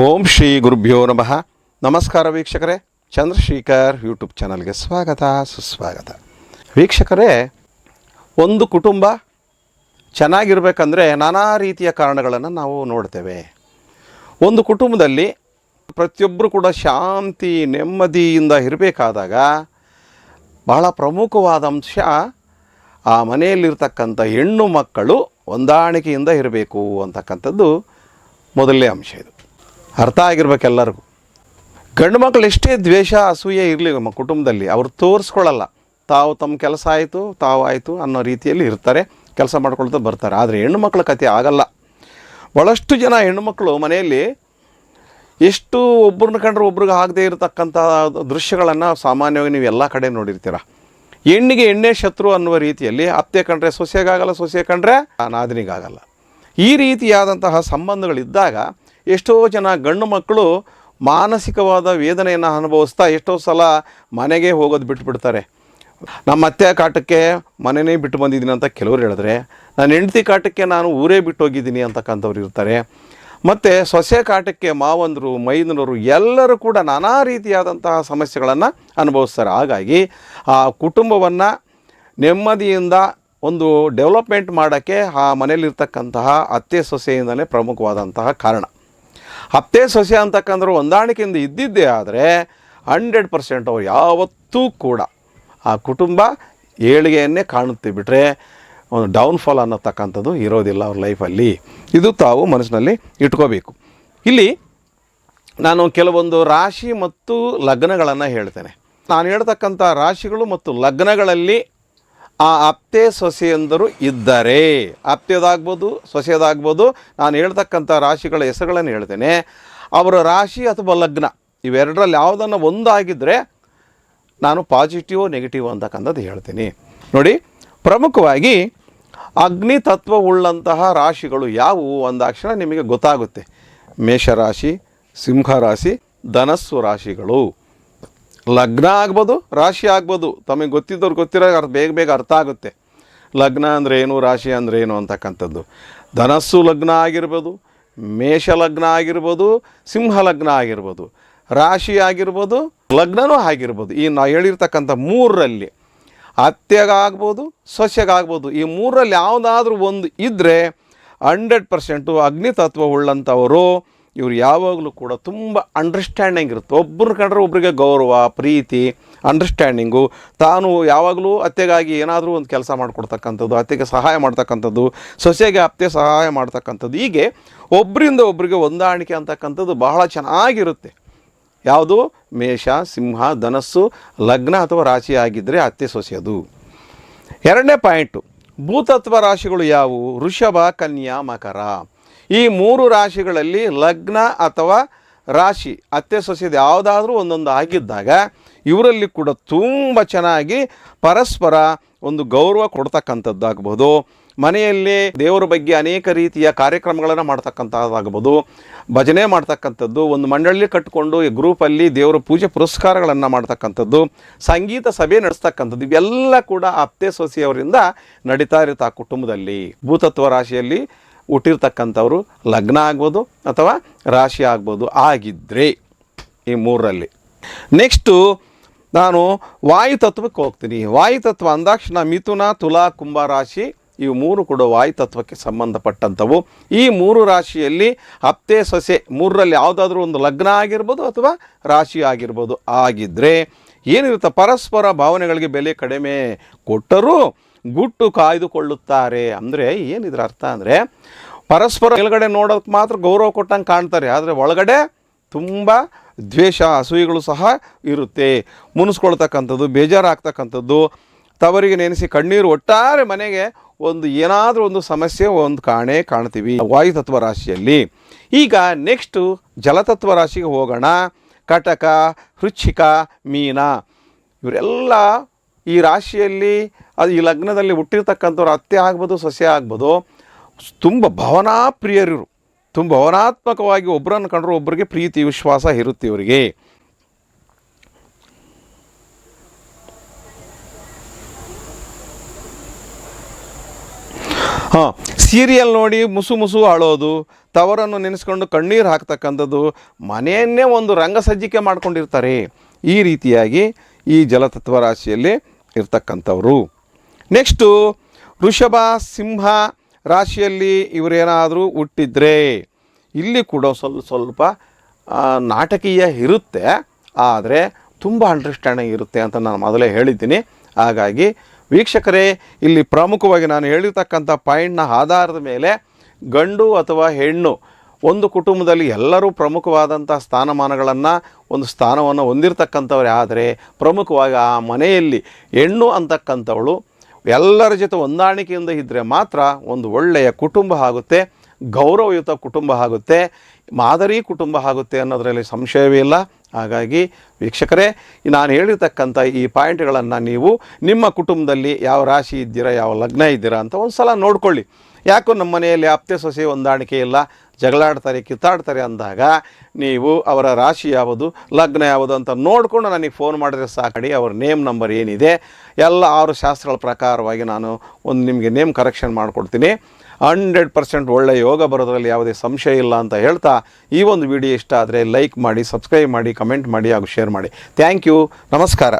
ಓಂ ಶ್ರೀ ಗುರುಭ್ಯೋ ನಮಃ. ನಮಸ್ಕಾರ ವೀಕ್ಷಕರೇ. ಚಂದ್ರಶೇಖರ್ ಯೂಟ್ಯೂಬ್ ಚಾನಲ್ಗೆ ಸ್ವಾಗತ, ಸುಸ್ವಾಗತ. ವೀಕ್ಷಕರೇ, ಒಂದು ಕುಟುಂಬ ಚೆನ್ನಾಗಿರಬೇಕಂದ್ರೆ ನಾನಾ ರೀತಿಯ ಕಾರಣಗಳನ್ನು ನಾವು ನೋಡ್ತೇವೆ. ಒಂದು ಕುಟುಂಬದಲ್ಲಿ ಪ್ರತಿಯೊಬ್ಬರು ಕೂಡ ಶಾಂತಿ, ನೆಮ್ಮದಿಯಿಂದ ಇರಬೇಕಾದಾಗ ಬಹಳ ಪ್ರಮುಖವಾದ ಅಂಶ ಆ ಮನೆಯಲ್ಲಿರ್ತಕ್ಕಂಥ ಹೆಣ್ಣು ಮಕ್ಕಳು ಹೊಂದಾಣಿಕೆಯಿಂದ ಇರಬೇಕು ಅಂತಕ್ಕಂಥದ್ದು ಮೊದಲನೇ ಅಂಶ ಇದು. ಅರ್ಥ ಆಗಿರ್ಬೇಕು ಎಲ್ಲರಿಗೂ. ಗಂಡು ಮಕ್ಕಳು ಎಷ್ಟೇ ದ್ವೇಷ, ಅಸೂಯೆ ಇರಲಿ ನಮ್ಮ ಕುಟುಂಬದಲ್ಲಿ, ಅವರು ತೋರಿಸ್ಕೊಳ್ಳಲ್ಲ. ತಾವು ತಮ್ಮ ಕೆಲಸ ಆಯಿತು, ತಾವು ಆಯಿತು ಅನ್ನೋ ರೀತಿಯಲ್ಲಿ ಇರ್ತಾರೆ, ಕೆಲಸ ಮಾಡ್ಕೊಳ್ತಾ ಬರ್ತಾರೆ. ಆದರೆ ಹೆಣ್ಣು ಮಕ್ಕಳ ಕತೆ ಆಗಲ್ಲ. ಭಾಳಷ್ಟು ಜನ ಹೆಣ್ಣುಮಕ್ಕಳು ಮನೆಯಲ್ಲಿ ಎಷ್ಟು ಒಬ್ಬರನ್ನ ಕಂಡ್ರೆ ಒಬ್ರಿಗೆ ಆಗದೆ ಇರತಕ್ಕಂಥ ದೃಶ್ಯಗಳನ್ನು ಸಾಮಾನ್ಯವಾಗಿ ನೀವು ಎಲ್ಲ ಕಡೆ ನೋಡಿರ್ತೀರ. ಹೆಣ್ಣಿಗೆ ಎಣ್ಣೆ ಶತ್ರು ಅನ್ನುವ ರೀತಿಯಲ್ಲಿ ಅತ್ತೆ ಕಂಡ್ರೆ ಸೊಸೆಗಾಗಲ್ಲ, ಸೊಸೆ ಕಂಡ್ರೆ ನಾದಿನಿಗಾಗಲ್ಲ. ಈ ರೀತಿಯಾದಂತಹ ಸಂಬಂಧಗಳಿದ್ದಾಗ ಎಷ್ಟೋ ಜನ ಗಂಡು ಮಕ್ಕಳು ಮಾನಸಿಕವಾದ ವೇದನೆಯನ್ನು ಅನುಭವಿಸ್ತಾ ಎಷ್ಟೋ ಸಲ ಮನೆಗೆ ಹೋಗೋದು ಬಿಟ್ಬಿಡ್ತಾರೆ. ನಮ್ಮ ಅತ್ತೆ ಕಾಟಕ್ಕೆ ಮನೆನೇ ಬಿಟ್ಟು ಬಂದಿದ್ದೀನಿ ಅಂತ ಕೆಲವರು ಹೇಳಿದ್ರೆ, ನನ್ನ ಹೆಂಡತಿ ಕಾಟಕ್ಕೆ ನಾನು ಊರೇ ಬಿಟ್ಟು ಹೋಗಿದ್ದೀನಿ ಅಂತಕ್ಕಂಥವ್ರು ಇರ್ತಾರೆ. ಮತ್ತು ಸೊಸೆ ಕಾಟಕ್ಕೆ ಮಾವಂದರು, ಮೈದನರು ಎಲ್ಲರೂ ಕೂಡ ನಾನಾ ರೀತಿಯಾದಂತಹ ಸಮಸ್ಯೆಗಳನ್ನು ಅನುಭವಿಸ್ತಾರೆ. ಹಾಗಾಗಿ ಆ ಕುಟುಂಬವನ್ನು ನೆಮ್ಮದಿಯಿಂದ ಒಂದು ಡೆವಲಪ್ಮೆಂಟ್ ಮಾಡೋಕ್ಕೆ ಆ ಮನೆಯಲ್ಲಿರ್ತಕ್ಕಂತಹ ಅತ್ತೆ ಸೊಸೆಯಿಂದಲೇ ಪ್ರಮುಖವಾದಂತಹ ಕಾರಣ. ಅತ್ತೆ ಸೊಸೆ ಅಂತಕ್ಕಂದ್ರೆ ಹೊಂದಾಣಿಕೆಯಿಂದ ಇದ್ದಿದ್ದೇ ಆದರೆ ಹಂಡ್ರೆಡ್ ಪರ್ಸೆಂಟ್ ಅವರು ಯಾವತ್ತೂ ಕೂಡ ಆ ಕುಟುಂಬ ಏಳಿಗೆಯನ್ನೇ ಕಾಣುತ್ತೆ ಬಿಟ್ಟರೆ ಒಂದು ಡೌನ್ಫಾಲ್ ಅನ್ನತಕ್ಕಂಥದ್ದು ಇರೋದಿಲ್ಲ ಅವ್ರ ಲೈಫಲ್ಲಿ. ಇದು ತಾವು ಮನಸ್ಸಿನಲ್ಲಿ ಇಟ್ಕೋಬೇಕು. ಇಲ್ಲಿ ನಾನು ಕೆಲವೊಂದು ರಾಶಿ ಮತ್ತು ಲಗ್ನಗಳನ್ನು ಹೇಳ್ತೇನೆ. ನಾನು ಹೇಳ್ತಕ್ಕಂಥ ರಾಶಿಗಳು ಮತ್ತು ಲಗ್ನಗಳಲ್ಲಿ ಆ ಅಪ್ತೆ ಸೊಸೆಯಂದರು ಇದ್ದರೆ. ಅಪ್ತೆಯದಾಗ್ಬೋದು ಸೊಸೆಯದಾಗ್ಬೋದು. ನಾನು ಹೇಳ್ತಕ್ಕಂಥ ರಾಶಿಗಳ ಹೆಸರುಗಳನ್ನು ಹೇಳ್ತೇನೆ. ಅವರ ರಾಶಿ ಅಥವಾ ಲಗ್ನ, ಇವೆರಡರಲ್ಲಿ ಯಾವುದನ್ನು ಒಂದಾಗಿದ್ದರೆ ನಾನು ಪಾಸಿಟಿವ್ ನೆಗೆಟಿವ್ ಅಂತಕ್ಕಂಥದ್ದು ಹೇಳ್ತೀನಿ. ನೋಡಿ, ಪ್ರಮುಖವಾಗಿ ಅಗ್ನಿ ತತ್ವವುಳ್ಳಂತಹ ರಾಶಿಗಳು ಯಾವುವು ಅಂದಾಕ್ಷಣ ನಿಮಗೆ ಗೊತ್ತಾಗುತ್ತೆ. ಮೇಷರಾಶಿ, ಸಿಂಹರಾಶಿ, ಧನಸ್ಸು ರಾಶಿಗಳು. ಲಗ್ನ ಆಗ್ಬೋದು, ರಾಶಿ ಆಗ್ಬೋದು, ತಮಗೆ ಗೊತ್ತಿದ್ದವ್ರು ಗೊತ್ತಿರೋ ಅರ್ಥ, ಬೇಗ ಬೇಗ ಅರ್ಥ ಆಗುತ್ತೆ. ಲಗ್ನ ಅಂದರೆ ಏನು, ರಾಶಿ ಅಂದರೆ ಏನು ಅಂತಕ್ಕಂಥದ್ದು. ಧನಸ್ಸು ಲಗ್ನ ಆಗಿರ್ಬೋದು, ಮೇಷ ಲಗ್ನ ಆಗಿರ್ಬೋದು, ಸಿಂಹ ಲಗ್ನ ಆಗಿರ್ಬೋದು, ರಾಶಿ ಆಗಿರ್ಬೋದು, ಲಗ್ನನೂ ಆಗಿರ್ಬೋದು. ಈ ನಾ ಹೇಳಿರ್ತಕ್ಕಂಥ ಮೂರರಲ್ಲಿ ಅತ್ತೆಗಾಗ್ಬೋದು ಸಸ್ಯಗಾಗ್ಬೋದು ಈ ಮೂರರಲ್ಲಿ ಯಾವುದಾದ್ರೂ ಒಂದು ಇದ್ದರೆ ಹಂಡ್ರೆಡ್ ಪರ್ಸೆಂಟು ಅಗ್ನಿ ತತ್ವ ಉಳ್ಳಂಥವರು ಇವ್ರು ಯಾವಾಗಲೂ ಕೂಡ ತುಂಬ ಅಂಡರ್ಸ್ಟ್ಯಾಂಡಿಂಗ್ ಇರುತ್ತೆ. ಒಬ್ಬರು ಕಂಡ್ರೆ ಒಬ್ಬರಿಗೆ ಗೌರವ, ಪ್ರೀತಿ ಅಂಡರ್ಸ್ಟ್ಯಾಂಡಿಂಗು ತಾನು ಯಾವಾಗಲೂ ಅತ್ತೆಗಾಗಿ ಏನಾದರೂ ಒಂದು ಕೆಲಸ ಮಾಡಿಕೊಡ್ತಕ್ಕಂಥದ್ದು, ಅತ್ತೆಗೆ ಸಹಾಯ ಮಾಡ್ತಕ್ಕಂಥದ್ದು, ಸೊಸೆಗೆ ಅತ್ತೆ ಸಹಾಯ ಮಾಡ್ತಕ್ಕಂಥದ್ದು, ಹೀಗೆ ಒಬ್ಬರಿಂದ ಒಬ್ಬರಿಗೆ ಹೊಂದಾಣಿಕೆ ಅಂತಕ್ಕಂಥದ್ದು ಬಹಳ ಚೆನ್ನಾಗಿರುತ್ತೆ. ಯಾವುದು? ಮೇಷ, ಸಿಂಹ, ಧನಸ್ಸು, ಲಗ್ನ ಅಥವಾ ರಾಶಿ ಆಗಿದ್ದರೆ ಅತ್ತೆ ಸೊಸೆಯದು. ಎರಡನೇ ಪಾಯಿಂಟು ಭೂತತ್ವ ರಾಶಿಗಳು ಯಾವುವು? ವೃಷಭ, ಕನ್ಯಾ, ಮಕರ. ಈ ಮೂರು ರಾಶಿಗಳಲ್ಲಿ ಲಗ್ನ ಅಥವಾ ರಾಶಿ, ಅತ್ತೆ ಸೊಸೆದು ಯಾವುದಾದ್ರೂ ಒಂದೊಂದು ಆಗಿದ್ದಾಗ ಇವರಲ್ಲಿ ಕೂಡ ತುಂಬ ಚೆನ್ನಾಗಿ ಪರಸ್ಪರ ಒಂದು ಗೌರವ ಕೊಡ್ತಕ್ಕಂಥದ್ದಾಗ್ಬೋದು. ಮನೆಯಲ್ಲಿ ದೇವರ ಬಗ್ಗೆ ಅನೇಕ ರೀತಿಯ ಕಾರ್ಯಕ್ರಮಗಳನ್ನು ಮಾಡ್ತಕ್ಕಂಥದ್ದಾಗ್ಬೋದು. ಭಜನೆ ಮಾಡ್ತಕ್ಕಂಥದ್ದು, ಒಂದು ಮಂಡಳಿ ಕಟ್ಟಿಕೊಂಡು ಈ ಗ್ರೂಪಲ್ಲಿ ದೇವರ ಪೂಜೆ ಪುರಸ್ಕಾರಗಳನ್ನು ಮಾಡ್ತಕ್ಕಂಥದ್ದು, ಸಂಗೀತ ಸಭೆ ನಡೆಸ್ತಕ್ಕಂಥದ್ದು, ಇವೆಲ್ಲ ಕೂಡ ಅತ್ತೆ ಸೊಸೆಯವರಿಂದ ನಡೀತಾ ಇರುತ್ತೆ ಆ ಕುಟುಂಬದಲ್ಲಿ. ಭೂತತ್ವ ರಾಶಿಯಲ್ಲಿ ಹುಟ್ಟಿರ್ತಕ್ಕಂಥವ್ರು ಲಗ್ನ ಆಗ್ಬೋದು ಅಥವಾ ರಾಶಿ ಆಗ್ಬೋದು ಆಗಿದ್ದರೆ ಈ ಮೂರರಲ್ಲಿ. ನೆಕ್ಸ್ಟು ನಾನು ವಾಯುತತ್ವಕ್ಕೆ ಹೋಗ್ತೀನಿ. ವಾಯುತತ್ವ ಅಂದಾಕ್ಷಣ ಮಿಥುನ, ತುಲಾ, ಕುಂಭ ರಾಶಿ ಇವು ಮೂರು ಕೂಡ ವಾಯುತತ್ವಕ್ಕೆ ಸಂಬಂಧಪಟ್ಟಂಥವು. ಈ ಮೂರು ರಾಶಿಯಲ್ಲಿ ಅತ್ತೆ ಸೊಸೆ ಮೂರರಲ್ಲಿ ಯಾವುದಾದ್ರೂ ಒಂದು ಲಗ್ನ ಆಗಿರ್ಬೋದು ಅಥವಾ ರಾಶಿ ಆಗಿರ್ಬೋದು. ಆಗಿದ್ದರೆ ಏನಿರುತ್ತೆ? ಪರಸ್ಪರ ಭಾವನೆಗಳಿಗೆ ಬೆಲೆ ಕಡಿಮೆ ಕೊಟ್ಟರೂ ಗುಟ್ಟು ಕಾಯ್ದುಕೊಳ್ಳುತ್ತಾರೆ. ಅಂದರೆ ಏನಿದ್ರ ಅರ್ಥ ಅಂದರೆ ಪರಸ್ಪರ ಮೇಲ್ಗಡೆ ನೋಡೋಕ್ಕೆ ಮಾತ್ರ ಗೌರವ ಕೊಟ್ಟಂಗೆ ಕಾಣ್ತಾರೆ. ಆದರೆ ಒಳಗಡೆ ತುಂಬ ದ್ವೇಷ, ಅಸೂಯೆಗಳು ಸಹ ಇರುತ್ತೆ. ಮುನಿಸ್ಕೊಳ್ತಕ್ಕಂಥದ್ದು, ಬೇಜಾರಾಗ್ತಕ್ಕಂಥದ್ದು, ತವರಿಗೆ ನೆನೆಸಿ ಕಣ್ಣೀರು ಒಟ್ಟಾರೆ ಮನೆಗೆ ಒಂದು ಏನಾದರೂ ಒಂದು ಸಮಸ್ಯೆ, ಒಂದು ಕಾಣೆ ಕಾಣ್ತೀವಿ. ವಾಯುತತ್ವ ರಾಶಿಯಲ್ಲಿ. ಈಗ ನೆಕ್ಸ್ಟು ಜಲತತ್ವ ರಾಶಿಗೆ ಹೋಗೋಣ. ಕಟಕ ಹೃಚ್ಛಿಕ ಮೀನ. ಇವರೆಲ್ಲ ಈ ರಾಶಿಯಲ್ಲಿ ಅದು ಈ ಲಗ್ನದಲ್ಲಿ ಹುಟ್ಟಿರ್ತಕ್ಕಂಥವ್ರು ಅತ್ತೆ ಆಗ್ಬೋದು ಸಸ್ಯ ಆಗ್ಬೋದು, ತುಂಬ ಭಾವನಾಪ್ರಿಯರು ತುಂಬ ಭಾವನಾತ್ಮಕವಾಗಿ ಒಬ್ಬರನ್ನು ಕಂಡ್ರೆ ಒಬ್ಬರಿಗೆ ಪ್ರೀತಿ, ವಿಶ್ವಾಸ ಇರುತ್ತೆ ಇವರಿಗೆ. ಹಾಂ, ಸೀರಿಯಲ್ ನೋಡಿ ಮುಸು ಮುಸು ಆಳೋದು ತವರನ್ನು ನೆನೆಸ್ಕೊಂಡು ಕಣ್ಣೀರು ಹಾಕ್ತಕ್ಕಂಥದ್ದು, ಮನೆಯನ್ನೇ ಒಂದು ರಂಗಸಜ್ಜಿಕೆ ಮಾಡ್ಕೊಂಡಿರ್ತಾರೆ. ಈ ರೀತಿಯಾಗಿ ಈ ಜಲತತ್ವ ರಾಶಿಯಲ್ಲಿ ಇರ್ತಕ್ಕಂಥವ್ರು. ನೆಕ್ಸ್ಟು ವೃಷಭ, ಸಿಂಹ ರಾಶಿಯಲ್ಲಿ ಇವರೇನಾದರೂ ಹುಟ್ಟಿದ್ರೆ ಇಲ್ಲಿ ಕೂಡ ಸ್ವಲ್ಪ ಸ್ವಲ್ಪ ನಾಟಕೀಯ ಇರುತ್ತೆ. ಆದರೆ ತುಂಬ ಅಂಡರ್ಸ್ಟ್ಯಾಂಡಿಂಗ್ ಇರುತ್ತೆ ಅಂತ ನಾನು ಮೊದಲೇ ಹೇಳಿದ್ದೀನಿ. ಹಾಗಾಗಿ ವೀಕ್ಷಕರೇ, ಇಲ್ಲಿ ಪ್ರಮುಖವಾಗಿ ನಾನು ಹೇಳಿರ್ತಕ್ಕಂಥ ಪಾಯಿಂಟ್ನ ಆಧಾರದ ಮೇಲೆ ಗಂಡು ಅಥವಾ ಹೆಣ್ಣು ಒಂದು ಕುಟುಂಬದಲ್ಲಿ ಎಲ್ಲರೂ ಪ್ರಮುಖವಾದಂಥ ಸ್ಥಾನಮಾನಗಳನ್ನು, ಒಂದು ಸ್ಥಾನವನ್ನು ಹೊಂದಿರತಕ್ಕಂಥವ್ರೆ ಆದರೆ ಪ್ರಮುಖವಾಗಿ ಆ ಮನೆಯಲ್ಲಿ ಹೆಣ್ಣು ಅಂತಕ್ಕಂಥವಳು ಎಲ್ಲರ ಜೊತೆ ಹೊಂದಾಣಿಕೆಯಿಂದ ಇದ್ದರೆ ಮಾತ್ರ ಒಂದು ಒಳ್ಳೆಯ ಕುಟುಂಬ ಆಗುತ್ತೆ, ಗೌರವಯುತ ಕುಟುಂಬ ಆಗುತ್ತೆ, ಮಾದರಿ ಕುಟುಂಬ ಆಗುತ್ತೆ ಅನ್ನೋದರಲ್ಲಿ ಸಂಶಯವೇ ಇಲ್ಲ. ಹಾಗಾಗಿ ವೀಕ್ಷಕರೇ, ನಾನು ಹೇಳಿರ್ತಕ್ಕಂಥ ಈ ಪಾಯಿಂಟ್ಗಳನ್ನು ನೀವು ನಿಮ್ಮ ಕುಟುಂಬದಲ್ಲಿ ಯಾವ ರಾಶಿ ಇದ್ದೀರಾ, ಯಾವ ಲಗ್ನ ಇದ್ದೀರಾ ಅಂತ ಒಂದು ಸಲ ನೋಡ್ಕೊಳ್ಳಿ. ಯಾಕೋ ನಮ್ಮ ಮನೆಯಲ್ಲಿ ಆಪ್ತೆ ಸೊಸೆ ಹೊಂದಾಣಿಕೆ ಇಲ್ಲ ಜಗಳಾಡ್ತಾರೆ, ಕಿತ್ತಾಡ್ತಾರೆ ಅಂದಾಗ ನೀವು ಅವರ ರಾಶಿ ಯಾವುದು, ಲಗ್ನ ಯಾವುದು ಅಂತ ನೋಡಿಕೊಂಡು ನನಗೆ ಫೋನ್ ಮಾಡಿದ್ರೆ ಸಾಕಡಿ, ಅವ್ರ ನೇಮ್ ನಂಬರ್ ಏನಿದೆ, ಎಲ್ಲ ಆರು ಶಾಸ್ತ್ರಗಳ ಪ್ರಕಾರವಾಗಿ ನಾನು ಒಂದು ನಿಮಗೆ ನೇಮ್ ಕರೆಕ್ಷನ್ ಮಾಡಿಕೊಡ್ತೀನಿ. ಹಂಡ್ರೆಡ್ ಪರ್ಸೆಂಟ್ ಒಳ್ಳೆ ಯೋಗ ಬರೋದ್ರಲ್ಲಿ ಯಾವುದೇ ಸಂಶಯ ಇಲ್ಲ ಅಂತ ಹೇಳ್ತಾ ಈ ಒಂದು ವಿಡಿಯೋ ಇಷ್ಟ ಆದರೆ ಲೈಕ್ ಮಾಡಿ ಸಬ್ಸ್ಕ್ರೈಬ್ ಮಾಡಿ ಕಮೆಂಟ್ ಮಾಡಿ ಹಾಗೂ ಶೇರ್ ಮಾಡಿ. ಥ್ಯಾಂಕ್ ಯು ನಮಸ್ಕಾರ.